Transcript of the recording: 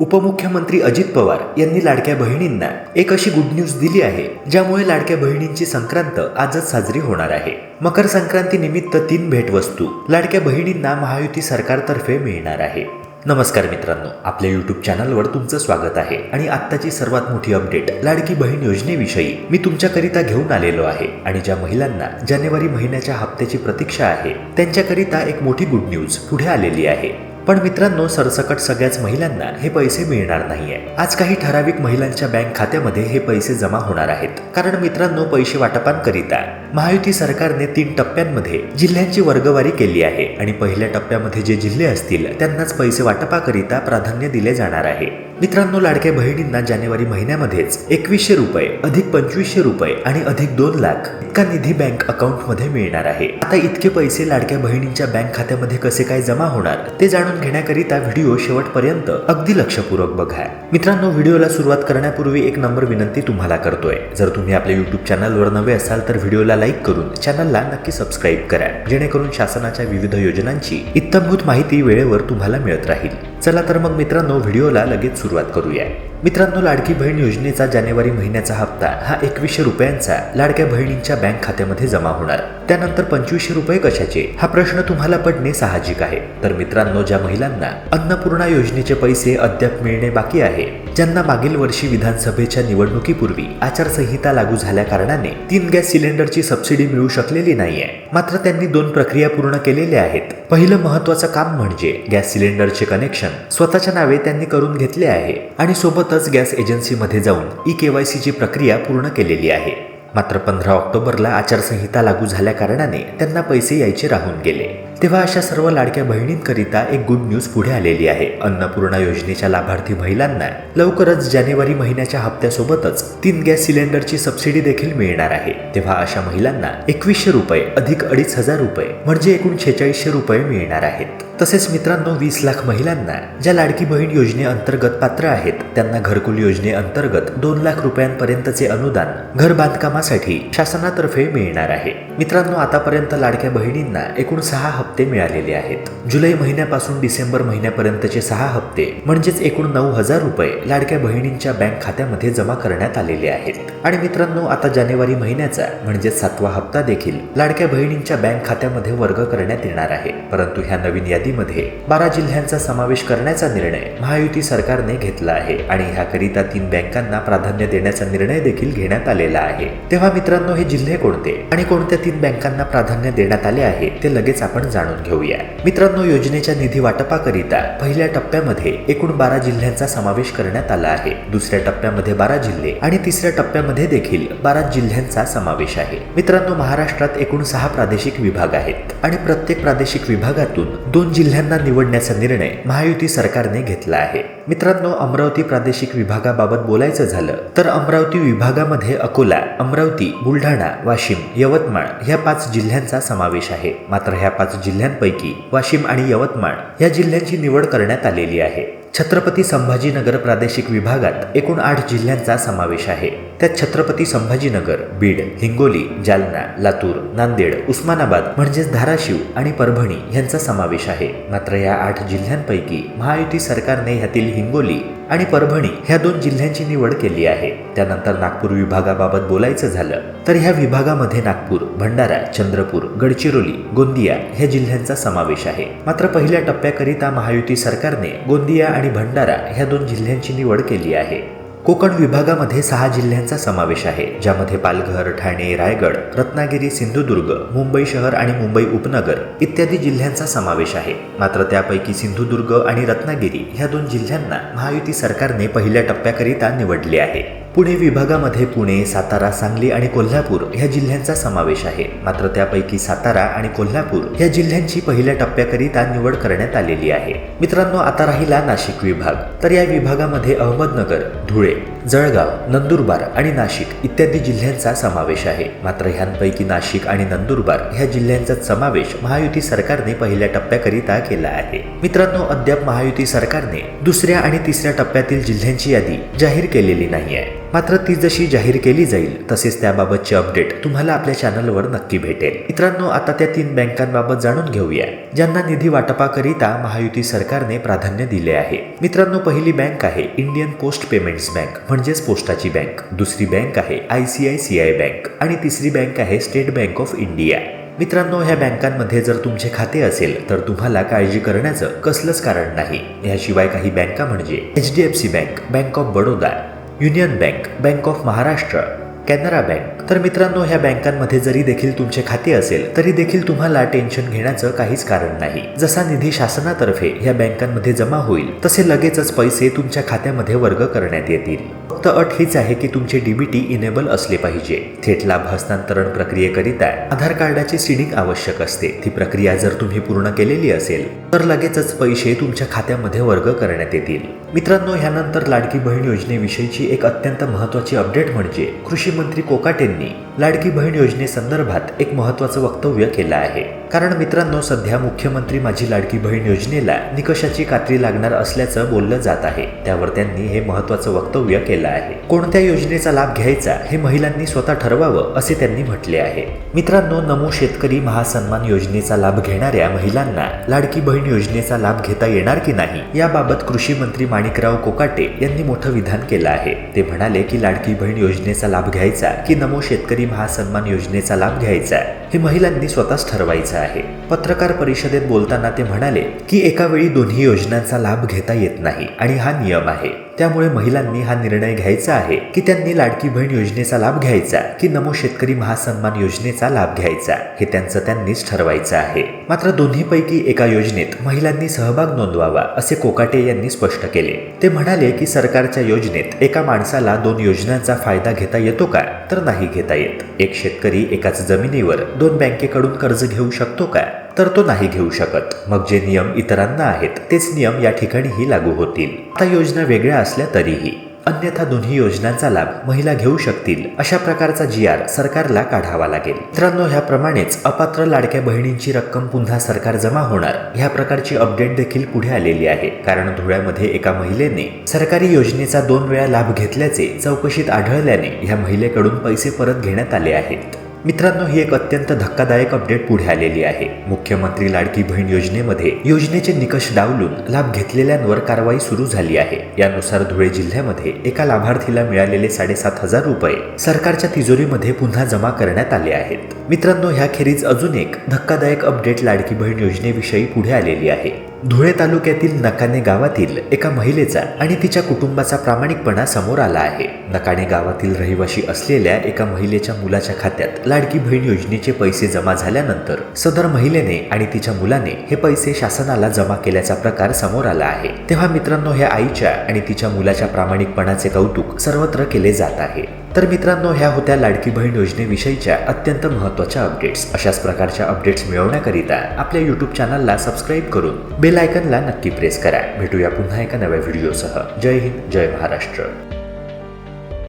उपमुख्यमंत्री अजित पवार यांनी लाडक्या बहिणींना एक अशी गुड न्यूज दिली आहे ज्यामुळे लाडक्या बहिणींची संक्रांत आजच साजरी होणार आहे. मकर संक्रांती निमित्त तीन भेटवस्तू लाडक्या बहिणींना महायुती सरकारतर्फे मिळणार आहे. नमस्कार मित्रांनो आपल्या यूट्यूब चॅनलवर तुमचं स्वागत आहे आणि आत्ताची सर्वात मोठी अपडेट लाडकी बहीण योजनेविषयी मी तुमच्याकरिता घेऊन आलेलो आहे. आणि ज्या महिलांना जानेवारी महिन्याच्या हप्त्याची प्रतीक्षा आहे त्यांच्याकरिता एक मोठी गुड न्यूज पुढे आलेली आहे. पण मित्रांनो सरसकट सगळ्याच महिलांना हे पैसे मिळणार नाहीये. आज काही ठराविक महिलांच्या बँक खात्यामध्ये हे पैसे जमा होणार आहेत. कारण मित्रांनो पैसे वाटपांकरिता महायुती सरकारने तीन टप्प्यांमध्ये जिल्ह्यांची वर्गवारी केली आहे. आणि पहिल्या टप्प्यामध्ये जे जिल्हे असतील त्यांनाच पैसे वाटपाकरिता प्राधान्य दिले जाणार आहे. मित्रांनो लाडक्या बहिणींना जानेवारी महिन्यामध्येच एकवीसशे रुपये अधिक पंचवीसशे रुपये आणि अधिक दोन लाख इतका निधी बँक अकाउंटमध्ये मिळणार आहे. आता इतके पैसे लाडक्या बहिणींच्या बँक खात्यामध्ये कसे काय जमा होणार ते जाणून घेण्याकरिता व्हिडिओ शेवटपर्यंत अगदी लक्षपूर्वक बघा. मित्रांनो व्हिडिओला सुरुवात करण्यापूर्वी एक नंबर विनंती तुम्हाला करतोय. जर तुम्ही आपल्या युट्यूब चॅनलवर नवे असाल तर व्हिडिओला लाईक करून चॅनलला नक्की सबस्क्राईब करा. जेणेकरून शासनाच्या विविध योजनांची इत्थंभूत माहिती वेळेवर तुम्हाला मिळत राहील. चला तर मग मित्रांनो व्हिडिओला लगेच सुरुवात करूया. मित्रांनो लाडकी बहीण योजनेचा जानेवारी महिन्याचा हप्ता हा एकवीसशे रुपयांचा लाडक्या बहिणींच्या बँक खात्यामध्ये जमा होणार. त्यानंतर पंचवीसशे रुपये कशाचे? हा प्रश्न तुम्हाला पडणे साहजिक आहे. तर मित्रांनो ज्या महिलांना अन्नपूर्णा योजनेचे पैसे अद्याप मिळणे बाकी आहे ज्यांना मागील वर्षी विधानसभेच्या निवडणुकीपूर्वी आचारसंहिता लागू झाल्या कारणाने तीन गॅस सिलेंडरची सबसिडी मिळू शकलेली नाहीये. मात्र त्यांनी दोन प्रक्रिया पूर्ण केलेल्या आहेत. पहिलं महत्वाचं काम म्हणजे गॅस सिलेंडरचे कनेक्शन स्वतःच्या नावे त्यांनी करून घेतले आहे आणि सोबत सोबतच गॅस एजन्सीमध्ये जाऊन ई केवायसीची प्रक्रिया पूर्ण केलेली आहे. मात्र पंधरा ऑक्टोबरला आचारसंहिता लागू झाल्या कारणाने त्यांना पैसे यायचे राहून गेले. तेव्हा अशा सर्व लाडक्या बहिणींकरिता एक गुड न्यूज पुढे आलेली आहे. अन्नपूर्णा योजनेच्या लाभार्थी महिलांना लवकरच जानेवारी महिन्याच्या हप्त्यासोबतच तीन गॅस सिलेंडरची सबसिडी देखील मिळणार आहे. तेव्हा अशा महिलांना एकवीसशे रुपये अधिक अडीच हजार रुपये म्हणजे एकूण छेचाळीसशे रुपये मिळणार आहेत. तसेच मित्रांनो वीस लाख महिलांना ज्या लाडकी बहीण योजनेअंतर्गत पात्र आहेत त्यांना घरकुल योजनेअंतर्गत दोन लाख रुपयांपर्यंतचे अनुदान घर बांधकामासाठी शासनातर्फे मिळणार आहे. मित्रांनो आतापर्यंत लाडक्या बहिणींना एकूण सहा हप्ते मिळालेले आहेत. जुलै महिन्यापासून डिसेंबर महिन्यापर्यंतचे सहा हप्ते म्हणजेच एकूण नऊ हजार रुपये लाडक्या बहिणींच्या बँक खात्यामध्ये जमा करण्यात आलेले आहेत. आणि मित्रांनो आता जानेवारी महिन्याचा म्हणजे सातवा हप्ता देखील लाडक्या बहिणींच्या बँक खात्यामध्ये वर्ग करण्यात येणार आहे. परंतु ह्या नवीन यादीमध्ये बारा जिल्ह्यांचा समावेश करण्याचा निर्णय महायुती सरकारने घेतला आहे आणि ह्याकरिता तीन बँकांना प्राधान्य देण्याचा निर्णय देखील घेण्यात आलेला आहे. तेव्हा मित्रांनो हे जिल्हे कोणते आणि कोणत्या तीन बँकांना प्राधान्य देण्यात आले आहे ते लगेच आपण जाणून घेऊया. मित्रांनो योजनेच्या निधी वाटपाकरिता पहिल्या टप्प्यामध्ये एकूण बारा जिल्ह्यांचा समावेश करण्यात आला आहे. दुसऱ्या टप्प्यामध्ये बारा जिल्हे आणि तिसऱ्या टप्प्यामध्ये देखील बारा जिल्ह्यांचा समावेश आहे. मित्रांनो महाराष्ट्रात एकूण सहा प्रादेशिक विभाग आहेत आणि प्रत्येक प्रादेशिक विभागातून दोन जिल्ह्यांना निवडण्याचा निर्णय महायुती सरकारने घेतला आहे. मित्रांनो अमरावती प्रादेशिक विभागाबाबत बोलायचं झालं तर अमरावती विभागामध्ये अकोला अमरावती बुलढाणा वाशिम यवतमाळ ह्या पाच जिल्ह्यांचा समावेश आहे. मात्र ह्या पाच जिल्ह्यांपैकी वाशिम आणि यवतमाळ या जिल्ह्यांची निवड करण्यात आलेली आहे. छत्रपती संभाजीनगर प्रादेशिक विभागात एकूण आठ जिल्ह्यांचा समावेश आहे. त्यात छत्रपती संभाजीनगर बीड हिंगोली जालना लातूर नांदेड उस्मानाबाद म्हणजेच धाराशिव आणि परभणी यांचा समावेश आहे. मात्र या आठ जिल्ह्यांपैकी महायुती सरकारने ह्यातील हिंगोली आणि परभणी ह्या दोन जिल्ह्यांची निवड केली आहे. त्यानंतर नागपूर विभागाबाबत बोलायचं झालं तर ह्या विभागामध्ये नागपूर भंडारा चंद्रपूर गडचिरोली गोंदिया ह्या जिल्ह्यांचा समावेश आहे. मात्र पहिल्या टप्प्याकरिता महायुती सरकारने गोंदिया आणि भंडारा ह्या दोन जिल्ह्यांची निवड केली आहे. कोकण विभागामध्ये सहा जिल्ह्यांचा समावेश आहे ज्यामध्ये पालघर ठाणे रायगड रत्नागिरी सिंधुदुर्ग मुंबई शहर आणि मुंबई उपनगर इत्यादी जिल्ह्यांचा समावेश आहे. मात्र त्यापैकी सिंधुदुर्ग आणि रत्नागिरी ह्या दोन जिल्ह्यांना महायुती सरकारने पहिल्या टप्प्याकरिता निवडले आहे. पुणे विभागामध्ये पुणे सातारा सांगली आणि कोल्हापूर ह्या जिल्ह्यांचा समावेश आहे. मात्र त्यापैकी सातारा आणि कोल्हापूर ह्या जिल्ह्यांची पहिल्या टप्प्याकरिता निवड करण्यात आलेली आहे. मित्रांनो आता राहिला नाशिक विभाग. तर या विभागामध्ये अहमदनगर धुळे जळगाव नंदुरबार आणि नाशिक इत्यादी जिल्ह्यांचा समावेश आहे. मात्र ह्यांपैकी नाशिक आणि नंदुरबार ह्या जिल्ह्यांचा समावेश महायुती सरकारने पहिल्या टप्प्याकरिता केला आहे. मित्रांनो अद्याप महायुती सरकारने दुसऱ्या आणि तिसऱ्या टप्प्यातील जिल्ह्यांची यादी जाहीर केलेली नाही आहे. मात्र ती जशी जाहीर केली जाईल तसेच त्याबाबतचे अपडेट तुम्हाला आपल्या चॅनलवर नक्की भेटेल. मित्रांनो आता त्या तीन बँकांबाबत जाणून घेऊया. ज्यांना निधी वाटपाकरिता महायुती सरकारने प्राधान्य दिले आहे. मित्रांनो पहिली बँक आहे इंडियन पोस्ट पेमेंट्स बँक म्हणजेच पोस्टाची बँक दुसरी बँक आहे I C I C I bank आणि तिसरी बँक आहे स्टेट बँक ऑफ इंडिया मित्रांनो ह्या बँकांमध्ये जर तुमचे खाते असेल तर तुम्हाला काळजी करण्याचं कसलंच कारण नाही. याशिवाय काही बँका म्हणजे H D F C bank bank of Baroda union bank bank of Maharashtra Canara bank. तर मित्रांनो ह्या बँकांमध्ये जरी देखील तुमचे खाते असेल तरी देखील तुम्हाला टेन्शन घेण्याचं काहीच कारण नाही. जसा निधी शासनातर्फे ह्या बँकांमध्ये जमा होईल तसे लगेचच पैसे तुमच्या खात्यामध्ये वर्ग करण्यात येतील. फक्त अट हीच आहे की तुमचे डीबीटी इनेबल असले पाहिजे. थेट लाभ हस्तांतरण प्रक्रियेकरिता आधार कार्डाची सिडिंग आवश्यक असते. ती प्रक्रिया जर तुम्ही पूर्ण केलेली असेल तर लगेचच पैसे तुमच्या खात्यामध्ये वर्ग करण्यात येतील. मित्रांनो ह्यानंतर लाडकी बहीण योजनेविषयीची एक अत्यंत महत्वाची अपडेट म्हणजे कृषी मंत्री कोकाटेंनी लाडकी बहीण योजनेसंदर्भात एक महत्वाचं वक्तव्य केलं आहे. कारण मित्रांनो सध्या मुख्यमंत्री माझी लाडकी बहीण योजनेला निकषाची कात्री लागणार असल्याचं बोललं जात आहे. त्यावर त्यांनी हे महत्वाचं वक्तव्य केलं आहे. कोणत्या योजनेचा लाभ घ्यायचा हे महिलांनी स्वतः ठरवावं असे त्यांनी म्हटले आहे. मित्रांनो नमो शेतकरी महासन्मान योजनेचा लाभ घेणाऱ्या महिलांना लाडकी बहीण योजनेचा लाभ घेता येणार की नाही याबाबत कृषी मंत्री माणिकराव कोकाटे यांनी मोठं विधान केलं आहे. ते म्हणाले की लाडकी बहीण योजनेचा लाभ घ्यायचा की नमो शेतकरी महासन्मान योजनेचा लाभ घ्यायचा? हे महिलांनी स्वतःच ठरवायचं आहे. पत्रकार परिषदेत बोलताना ते म्हणाले की एका वेळी दोन्ही योजनांचा लाभ घेता येत नाही आणि हा नियम आहे. त्यामुळे महिलांनी हा निर्णय घ्यायचा आहे की त्यांनी लाडकी बहीण योजनेचा लाभ घ्यायचा की नमो शेतकरी महासन्मान योजनेचा लाभ घ्यायचा हे त्यांचं त्यांनीच ठरवायचं आहे. मात्र दोन्हीपैकी एका योजनेत महिलांनी सहभाग नोंदवावा असे कोकाटे यांनी स्पष्ट केले. ते म्हणाले की सरकारच्या योजनेत एका माणसाला दोन योजनांचा फायदा घेता येतो का तर नाही घेता येत. एक शेतकरी एकाच जमिनीवर दोन बँकेकडून कर्ज घेऊ शकतो का? तर तो नाही घेऊ शकत. मग जे नियम इतरांना आहेत तेच नियम या ठिकाणीही लागू होतील. आता योजना वेगळ्या असल्या तरीही अन्यथा दोन्ही योजनांचा लाभ महिला घेऊ शकतील अशा प्रकारचा जी आर सरकारला काढावा लागेल. मित्रांनो ह्याप्रमाणेच अपात्र लाडक्या बहिणींची रक्कम पुन्हा सरकार जमा होणार. ह्या प्रकारची अपडेट देखील पुढे आलेली आहे. कारण धुळ्यामध्ये एका महिलेने सरकारी योजनेचा दोन वेळा लाभ घेतल्याचे चौकशीत आढळल्याने ह्या महिलेकडून पैसे परत घेण्यात आले आहेत. मित्रांनो ही एक अत्यंत धक्कादायक अपडेट पुढे आलेली आहे. मुख्यमंत्री लाडकी बहीण योजनेमध्ये योजनेचे निकष डावलून लाभ घेतलेल्यांवर कारवाई सुरू झाली आहे. यानुसार धुळे जिल्ह्यामध्ये एका लाभार्थीला मिळालेले साडेसात हजार रुपये सरकारच्या तिजोरीमध्ये पुन्हा जमा करण्यात आले आहेत. मित्रांनो ह्याखेरीज अजून एक धक्कादायक अपडेट लाडकी बहीण योजनेविषयी पुढे आलेली आहे. धुळे तालुक्यातील नकाने गावातील एका महिलेचा आणि तिच्या कुटुंबाचा प्रामाणिकपणा समोर आला आहे. नकाने गावातील रहिवाशी असलेल्या एका महिलेच्या मुलाच्या खात्यात लाडकी बहीण योजनेचे पैसे जमा झाल्यानंतर सदर महिलेने आणि तिच्या मुलाने हे पैसे शासनाला जमा केल्याचा प्रकार समोर आला आहे. तेव्हा मित्रांनो ह्या आईच्या आणि तिच्या मुलाच्या प्रामाणिकपणाचे कौतुक सर्वत्र केले जात आहे. तर मित्रांनो ह्या होत्या लाडकी बहीण योजनेविषयीच्या अत्यंत महत्त्वाच्या अपडेट्स अशाच प्रकारच्या अपडेट्स मिळवण्याकरिता आपल्या यूट्यूब चॅनलला सबस्क्राईब करून बेल आयकनला नक्की प्रेस करा. भेटूया पुन्हा एका नव्या व्हिडिओसह जय हिंद जय महाराष्ट्र.